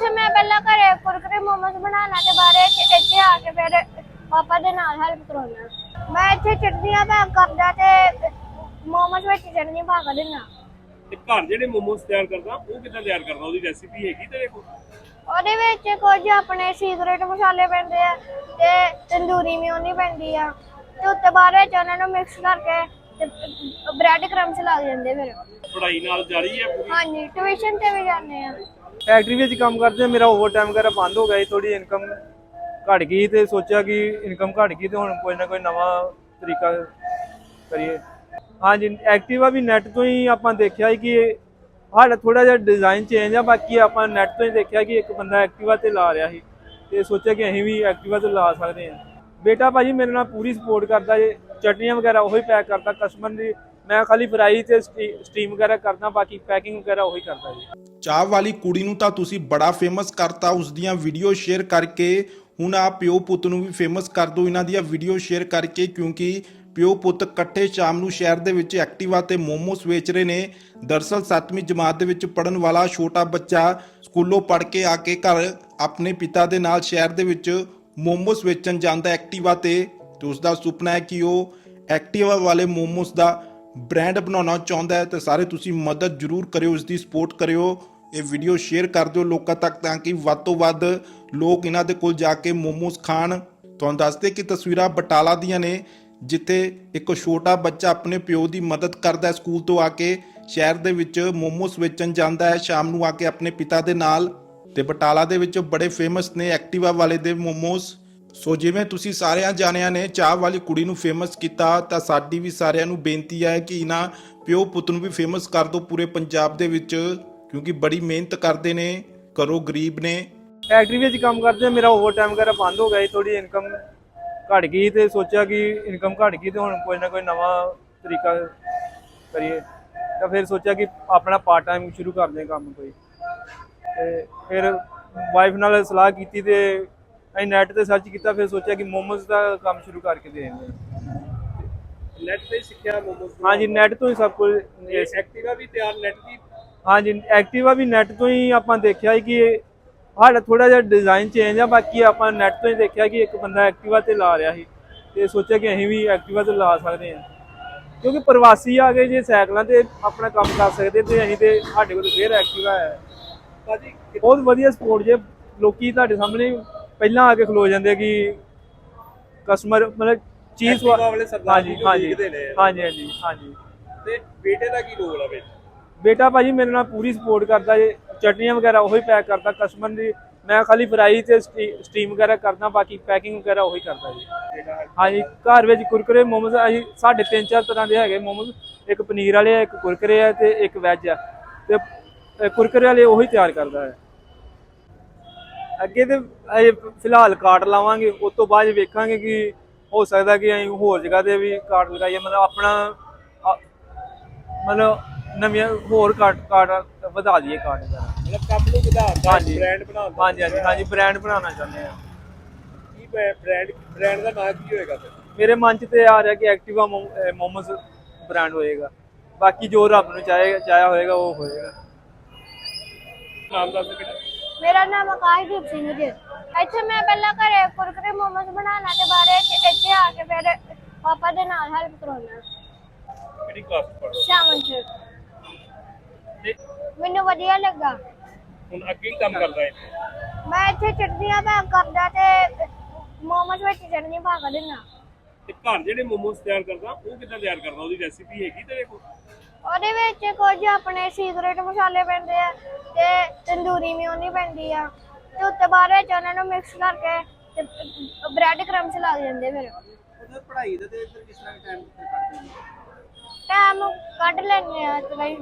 ਇੱਥੇ ਮੈਂ ਪਹਿਲਾਂ ਘਰੇ ਕੁਰਕਰੇ ਮੋਮੋਸ ਬਣਾਉਣਾ ਤੇ ਬਾਰੇ ਇੱਥੇ ਆ ਕੇ ਫਿਰ ਪਾਪਾ ਦੇ ਨਾਲ ਹੈਲਪ ਕਰਾਉਣਾ। ਮੈਂ ਇੱਥੇ ਚਟਨੀਆਂ ਪੈਕ ਕਰਦਾ ਤੇ ਮੋਮੋਸ ਵਿੱਚ ਚਟਨੀ ਪਾ ਕੇ ਦਿੰਦਾ ਤੇ ਘਰ ਜਿਹੜੇ ਮੋਮੋਸ ਤਿਆਰ ਕਰਦਾ ਉਹ ਕਿੱਦਾਂ ਤਿਆਰ ਕਰਦਾ? ਉਹਦੀ ਰੈਸਿਪੀ ਹੈਗੀ ਤੇਰੇ ਕੋਲ? ਉਹਦੇ ਵਿੱਚ ਕੁਝ ਆਪਣੇ ਸੀਕ੍ਰੇਟ ਮਸਾਲੇ ਪੈਂਦੇ ਆ ਤੇ ਤੰਦੂਰੀ ਮਿਉਨੀ ਪੈਂਦੀ ਆ। ਤੇ ਉੱਤੇ ਬਾਅਦ ਵਿੱਚ ਉਹਨਾਂ ਨੂੰ ਮਿਕਸ ਕਰਕੇ ਤੇ ਬ੍ਰੈਡ ਕਰਮਸ ਲੱਗ ਜਾਂਦੇ ਫਿਰ। ਪੜ੍ਹਾਈ ਨਾਲ ਜਾਰੀ ਹੈ ਪੂਰੀ? ਹਾਂਜੀ ਟਿਊਸ਼ਨ ਤੇ ਵੀ ਜਾਂਦੇ ਆ। ਫੈਕਟਰੀ ਵਿੱਚ ਕੰਮ ਕਰਦੇ ਮੇਰਾ ਓਵਰ ਟਾਈਮ ਵਗੈਰਾ ਬੰਦ ਹੋ ਗਿਆ ਸੀ ਥੋੜੀ ਇਨਕਮ ਘਟ ਗਈ ਤੇ ਸੋਚਿਆ ਕਿ ਇਨਕਮ ਘਟ ਗਈ ਤੇ ਹੁਣ ਕੋਈ ਨਾ ਕੋਈ ਨਵਾਂ ਤਰੀਕਾ ਕਰੀਏ। ਹਾਂਜੀ ਐਕਟਿਵਾ ਵੀ ਨੈਟ ਤੋਂ ਹੀ ਆਪਾਂ ਦੇਖਿਆ ਕਿ ਸਾਡਾ ਥੋੜਾ ਜਿਹਾ ਡਿਜ਼ਾਈਨ ਚੇਂਜ ਆ ਬਾਕੀ ਆਪਾਂ ਨੈਟ ਤੋਂ ਹੀ ਦੇਖਿਆ ਕਿ ਇੱਕ ਬੰਦਾ ਐਕਟਿਵਾ ਤੇ ਲਾ ਰਿਹਾ ਸੀ ਤੇ ਸੋਚਿਆ ਕਿ ਅਸੀਂ ਵੀ ਐਕਟਿਵਾ ਤੇ ਲਾ ਸਕਦੇ ਹਾਂ। ਬੇਟਾ ਭਾਜੀ ਮੇਰੇ ਨਾਲ ਪੂਰੀ ਸਪੋਰਟ ਕਰਦਾ ਜੇ। ਚਟਨੀਆਂ ਵਗੈਰਾ ਉਹੀ ਪੈਕ ਕਰਦਾ ਕਸਟਮਰ ਦੀ, ਮੈਂ ਖਾਲੀ ਫਰਾਈ ਤੇ ਸਟੀਮ ਵਗੈਰਾ ਕਰਦਾ, ਬਾਕੀ ਪੈਕਿੰਗ ਵਗੈਰਾ ਉਹੀ ਕਰਦਾ ਜੀ। ਚਾਹ ਵਾਲੀ ਕੁੜੀ ਨੂੰ ਤਾਂ ਤੁਸੀਂ ਬੜਾ ਫੇਮਸ ਕਰਤਾ, ਉਸ ਦੀਆਂ ਵੀਡੀਓ ਸ਼ੇਅਰ ਕਰਕੇ। ਹੁਣ ਆ ਪਿਓ ਪੁੱਤ ਨੂੰ ਵੀ ਫੇਮਸ ਕਰ ਦਿਓ ਇਹਨਾਂ ਦੀਆਂ ਵੀਡੀਓ ਸ਼ੇਅਰ ਕਰਕੇ, ਕਿਉਂਕਿ ਪਿਓ ਪੁੱਤ ਇਕੱਠੇ ਸ਼ਾਮ ਨੂੰ ਸ਼ਹਿਰ ਦੇ ਵਿੱਚ ਐਕਟਿਵਾ ਤੇ ਮੋਮੋਸ ਵੇਚ ਰਹੇ ਨੇ। ਦਰਸਲ 7ਵੀਂ ਜਮਾਤ ਦੇ ਵਿੱਚ ਪੜਨ ਵਾਲਾ ਛੋਟਾ ਬੱਚਾ ਸਕੂਲੋਂ ਪੜ ਕੇ ਆ ਕੇ ਘਰ ਆਪਣੇ ਪਿਤਾ ਦੇ ਨਾਲ ਸ਼ਹਿਰ ਦੇ ਵਿੱਚ ਮੋਮੋਸ ਵੇਚਣ ਜਾਂਦਾ ਐਕਟਿਵਾ ਤੇ। ਤੇ ਉਸ ਦਾ ਸੁਪਨਾ ਹੈ ਕਿ ਉਹ ਐਕਟਿਵਾ ਵਾਲੇ ਮੋਮੋਸ ਦਾ ਬ੍ਰਾਂਡ ਬਣਾਉਣਾ ਚਾਹੁੰਦਾ ਹੈ। ਤੇ ਸਾਰੇ ਤੁਸੀਂ ਮਦਦ ਜ਼ਰੂਰ ਕਰਿਓ ਇਸ ਦੀ ਸਪੋਰਟ ਕਰਿਓ। ਇਹ ਵੀਡੀਓ ਸ਼ੇਅਰ ਕਰ ਦਿਓ ਲੋਕਾਂ ਤੱਕ ਤਾਂ ਕਿ ਵੱਧ ਤੋਂ ਵੱਧ ਲੋਕ ਇਹਨਾਂ ਦੇ ਕੋਲ ਜਾ ਕੇ ਮੋਮੋਸ ਖਾਣ। ਤੁਹਾਨੂੰ ਦੱਸਦੇ ਕਿ ਤਸਵੀਰਾਂ ਬਟਾਲਾ ਦੀਆਂ ਨੇ, ਜਿੱਥੇ ਇੱਕ ਛੋਟਾ ਬੱਚਾ ਆਪਣੇ ਪਿਓ ਦੀ ਮਦਦ ਕਰਦਾ ਹੈ ਸਕੂਲ ਤੋਂ ਆ ਕੇ। ਸ਼ਹਿਰ ਦੇ ਵਿੱਚ ਮੋਮੋਸ ਵੇਚਣ ਜਾਂਦਾ ਹੈ, ਸ਼ਾਮ ਨੂੰ ਆ ਕੇ ਆਪਣੇ ਪਿਤਾ ਦੇ ਨਾਲ। ਤੇ ਬਟਾਲਾ ਦੇ ਵਿੱਚ ਬੜੇ ਫੇਮਸ ਨੇ ਐਕਟਿਵਾ ਵਾਲੇ ਦੇ ਮੋਮੋਸ। ਸੋ ਜਿਵੇਂ ਤੁਸੀਂ ਸਾਰਿਆਂ ਜਾਣਿਆਂ ਨੇ, ਚਾਹ ਵਾਲੀ ਕੁੜੀ ਨੂੰ ਫੇਮਸ ਕੀਤਾ, ਤਾਂ ਸਾਡੀ ਵੀ ਸਾਰਿਆਂ ਨੂੰ ਬੇਨਤੀ ਹੈ ਕਿ ਇਹਨਾਂ ਪਿਓ ਪੁੱਤ ਨੂੰ ਵੀ ਫੇਮਸ ਕਰ ਦਿਓ ਪੂਰੇ ਪੰਜਾਬ ਦੇ ਵਿੱਚ, ਕਿਉਂਕਿ ਬੜੀ ਮਿਹਨਤ ਕਰਦੇ ਨੇ ਕਰੋ ਗਰੀਬ ਨੇ। ਫੈਕਟਰੀ ਵਿੱਚ ਕੰਮ ਕਰਦੇ ਮੇਰਾ ਓਵਰ ਟਾਈਮ ਵਗੈਰਾ ਬੰਦ ਹੋ ਗਿਆ ਸੀ ਥੋੜੀ ਇਨਕਮ ਘਟ ਗਈ ਤੇ ਸੋਚਿਆ ਕਿ ਇਨਕਮ ਘਟ ਗਈ ਤੇ ਹੁਣ ਕੋਈ ਨਾ ਕੋਈ ਨਵਾਂ ਤਰੀਕਾ ਕਰੀਏ। ਤਾਂ ਫਿਰ ਸੋਚਿਆ ਕਿ ਆਪਣਾ ਪਾਰਟ ਟਾਈਮ ਸ਼ੁਰੂ ਕਰਦੇ ਹਾਂ ਕੰਮ ਕੋਈ। ਤੇ ਫਿਰ ਵਾਈਫ ਨਾਲ ਸਲਾਹ ਕੀਤੀ ਤੇ ਅਸੀਂ ਨੈਟ ਤੇ ਸਰਚ ਕੀਤਾ ਫਿਰ ਸੋਚਿਆ ਕਿ ਮੋਮੋਸ ਦਾ ਕੰਮ ਸ਼ੁਰੂ ਕਰਕੇ ਦੇਖਦੇ ਹਾਂ। ਨੈਟ ਤੇ ਹੀ ਸਿੱਖਿਆ ਮੋਮੋਸ ਹਾਂਜੀ ਨੈਟ ਤੋਂ ਹੀ ਸਭ ਕੁਝ ਐਕਟਿਵਾ ਵੀ ਤਿਆਰ ਨੈਟ ਦੀ? ਹਾਂਜੀ ਐਕਟਿਵਾ ਵੀ ਨੈਟ ਤੋਂ ਹੀ ਆਪਾਂ ਦੇਖਿਆ ਕਿ ਸਾਡਾ ਥੋੜਾ ਜਿਹਾ ਡਿਜ਼ਾਈਨ ਚੇਂਜ ਆ ਬਾਕੀ ਆਪਾਂ ਨੈਟ ਤੋਂ ਹੀ ਦੇਖਿਆ ਕਿ ਇੱਕ ਬੰਦਾ ਐਕਟਿਵਾ ਤੇ ਲਾ ਰਿਹਾ ਸੀ। ਤੇ ਸੋਚਿਆ ਕਿ ਅਸੀਂ ਵੀ ਐਕਟਿਵਾ ਤੇ ਲਾ ਸਕਦੇ ਹਾਂ। ਕਿਉਂਕਿ ਪ੍ਰਵਾਸੀ ਆ ਗਏ ਜੇ ਸਾਈਕਲਾਂ ਤੇ ਆਪਣਾ ਕੰਮ ਕਰ ਸਕਦੇ ਤੇ ਅਸੀਂ ਤੇ ਸਾਡੇ ਕੋਲ ਫੇਰ ਐਕਟਿਵਾ ਹੈ। ਭਾਜੀ ਬਹੁਤ ਵਧੀਆ ਸਪੋਰਟ ਜੇ ਲੋਕੀ ਤੁਹਾਡੇ ਸਾਹਮਣੇ ਪਹਿਲਾਂ ਆ ਕੇ ਖਲੋ ਜਾਂਦੇ ਕਿ ਕਸਟਮਰ ਮਤਲਬ ਚੀਜ਼ ਵਾਲੇ ਸਰਦਾਰ ਹਾਂਜੀ ਜੀ ਹਾਂਜੀ। ਹਾਂਜੀ ਹਾਂਜੀ ਹਾਂਜੀ। ਤੇ ਬੇਟੇ ਦਾ ਕੀ ਰੋਲ ਆ ਵਿੱਚ ਬੇਟਾ ਭਾਜੀ ਮੇਰੇ ਨਾਲ ਪੂਰੀ ਸਪੋਰਟ ਕਰਦਾ ਜੇ ਚਟਨੀਆਂ ਵਗੈਰਾ ਉਹੀ ਪੈਕ ਕਰਦਾ ਕਸਟਮਰ ਦੀ ਮੈਂ ਖਾਲੀ ਫਰਾਈ ਤੇ ਸਟੀਮ ਵਗੈਰਾ ਕਰਦਾ ਬਾਕੀ ਪੈਕਿੰਗ ਵਗੈਰਾ ਉਹੀ ਕਰਦਾ ਜੀ। ਹਾਂਜੀ ਘਰ ਵਿੱਚ ਕੁਰਕਰੇ ਮੋਮੋਸ ਅਸੀਂ ਸਾਡੇ ਤਿੰਨ ਚਾਰ ਤਰ੍ਹਾਂ ਦੇ ਹੈਗੇ ਮੋਮੋਸ। ਇੱਕ ਪਨੀਰ ਵਾਲੇ ਆ ਇੱਕ ਕੁਰਕਰੇ ਆ ਤੇ ਇੱਕ ਵੈਜ ਆ। ਤੇ ਕੁਰਕਰੇ ਵਾਲੇ ਉਹੀ ਤਿਆਰ ਕਰਦਾ ਹੈ। ਅੱਗੇ ਤੇ ਅਜੇ ਫਿਲਹਾਲ ਕਾਰਡ ਲਾਵਾਂਗੇ ਉਸ ਤੋਂ ਬਾਅਦ ਵੇਖਾਂਗੇ ਕਿ ਹੋ ਸਕਦਾ ਕਿ ਅਸੀਂ ਹੋਰ ਜਗ੍ਹਾ ਤੇ ਵੀ ਕਾਰਡ ਲਗਾਈਏ ਮਤਲਬ ਆਪਣਾ ਅ, ਮਤਲਬ ਨਵੀਆਂ ਹੋਰ ਕਾਰਡ ਕਾਰਡ ਵਧਾ ਦਈਏ ਕਾਰਡ ਵਗੈਰਾ। ਮਤਲਬ ਕੰਮ ਨੂੰ ਹਾਂਜੀ। ਬ੍ਰਾਂਡ ਬਣਾਉਂਦਾ ਹਾਂਜੀ ਹਾਂਜੀ ਹਾਂਜੀ ਬ੍ਰਾਂਡ ਬਣਾਉਣਾ ਚਾਹੁੰਦੇ ਆ ਕੀ ਬ੍ਰਾਂਡ ਬ੍ਰਾਂਡ ਦਾ ਨਾਮ ਕੀ ਹੋਏਗਾ ਫਿਰ? ਮੇਰੇ ਮਨ 'ਚ ਤੇ ਆ ਰਿਹਾ ਕਿ ਐਕਟਿਵਾ ਮੋਮੋਸ ਬ੍ਰਾਂਡ ਹੋਏਗਾ। ਬਾਕੀ ਜੋ ਰੱਬ ਨੂੰ ਚਾਹੇਗਾ ਚਾਹਿਆ ਹੋਏਗਾ ਉਹ ਹੋਏਗਾ। ਨਾਮ ਦੱਸ ਬੇਟਾ। ਮੇਰਾ ਨਾਮ ਆਕਾਸ਼ਦੀਪ ਸਿੰਘ ਜੀ। ਇੱਥੇ ਮੈਂ ਪਹਿਲਾਂ ਘਰੇ ਕੁਰਕਰੇ ਮੋਮੋਸ ਬਣਾਉਣਾ ਤੇ ਬਾਰੇ ਇੱਥੇ ਆ ਕੇ ਫਿਰ ਪਾਪਾ ਦੇ ਨਾਲ ਹੈਲਪ ਕਰਾਉਣਾ ਕਿਹੜੀ ਕਲਾਸ ਪੜ੍ਹਦਾ ਸ਼ਾਮਨ ਚ ਤੇ ਮੈਨੂੰ ਵਧੀਆ ਲੱਗਾ। ਹੁਣ ਅੱਗੇ ਕੰਮ ਕਰਦਾ ਹੈ ਮੈਂ ਇੱਥੇ ਚਟਨੀਆਂ ਪੈਕ ਕਰਦਾ ਤੇ ਮੋਮੋਸ ਵਿੱਚ ਚਟਨੀ ਪਾ ਕੇ ਦਿੰਦਾ। ਤੇ ਘਰ ਜਿਹੜੇ ਮੋਮੋਸ ਤਿਆਰ ਕਰਦਾ ਉਹ ਕਿੱਦਾਂ ਤਿਆਰ ਕਰਦਾ? ਉਹਦੀ ਰੈਸਿਪੀ ਹੈਗੀ ਤੇਰੇ ਕੋਲ? ਉਹਦੇ ਵਿੱਚ ਕੁਝ ਆਪਣੇ ਸੀਕ੍ਰੇਟ ਮਸਾਲੇ ਪੈਂਦੇ ਆ ਤੇ ਤੰਦੂਰੀ ਮਿਉਨੀ ਪੈਂਦੀ ਆ। ਤੇ ਉੱਤੇ ਬਾਅਦ ਵਿੱਚ ਉਹਨਾਂ ਨੂੰ ਮਿਕਸ ਕਰਕੇ ਤੇ ਬ੍ਰੈਡ ਕਰਮਸ ਲੱਗ ਜਾਂਦੇ ਫਿਰ। ਉਹਦਾ ਪੜ੍ਹਾਈ ਦਾ ਤੇ ਫਿਰ ਕਿਸ ਤਰ੍ਹਾਂ ਟਾਈਮ ਕੱਢਦੇ ਨੇ ਟਾਈਮ ਕੱਢ ਲੈਂਦੇ ਆ ਤੇ ਬਈ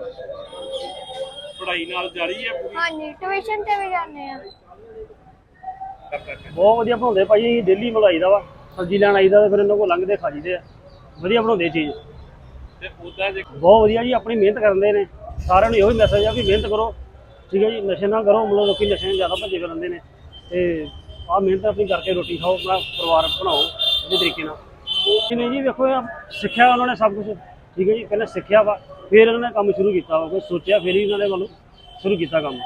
ਪੜ੍ਹਾਈ ਨਾਲ ਜਾਰੀ ਹੈ ਪੂਰੀ? ਹਾਂਜੀ ਟਿਊਸ਼ਨ ਤੇ ਵੀ ਜਾਂਦੇ ਆ। ਬਹੁਤ ਵਧੀਆ ਬਣਾਉਂਦੇ ਭਾਈ ਅਸੀਂ ਡੇਲੀ ਬਣਾਈਦਾ ਵਾ। ਸਬਜ਼ੀ ਲੈਣ ਆਈਦਾ ਤੇ ਫਿਰ ਇਹਨਾਂ ਕੋਲ ਲੰਘਦੇ ਖਾ ਜੀਦੇ ਆ। ਵਧੀਆ ਬਣਾਉਂਦੇ ਚੀਜ਼। ਤੇ ਉਦਾਂ ਜੇ ਬਹੁਤ ਵਧੀਆ ਜੀ, ਆਪਣੀ ਮਿਹਨਤ ਕਰਦੇ ਨੇ। ਸਾਰਿਆਂ ਨੂੰ ਇਹੋ ਹੀ ਮੈਸੇਜ ਆ ਵੀ ਮਿਹਨਤ ਕਰੋ। ਠੀਕ ਹੈ ਜੀ, ਨਸ਼ੇ ਨਾ ਕਰੋ, ਮਤਲਬ ਲੋਕੀ ਨਸ਼ੇ ਜ਼ਿਆਦਾ ਭੱਜੇ ਫਿਰਦੇ ਨੇ। ਤੇ ਆਹ ਮਿਹਨਤ ਆਪਣੀ ਕਰਕੇ ਰੋਟੀ ਖਾਓ, ਆਪਣਾ ਪਰਿਵਾਰ ਬਣਾਓ ਇਹਦੇ ਤਰੀਕੇ ਨਾਲ। ਜਿਵੇਂ ਜੀ, ਵੇਖੋ ਸਿੱਖਿਆ ਉਹਨਾਂ ਨੇ ਸਭ ਕੁਝ ਠੀਕ ਹੈ ਜੀ, ਪਹਿਲਾਂ ਸਿੱਖਿਆ ਵਾ, ਫਿਰ ਉਹਨਾਂ ਨੇ ਕੰਮ ਸ਼ੁਰੂ ਕੀਤਾ ਵਾ। ਕੋਈ ਸੋਚਿਆ, ਫਿਰ ਹੀ ਉਹਨਾਂ ਨੇ ਵੱਲੋਂ ਸ਼ੁਰੂ ਕੀਤਾ ਕੰਮ।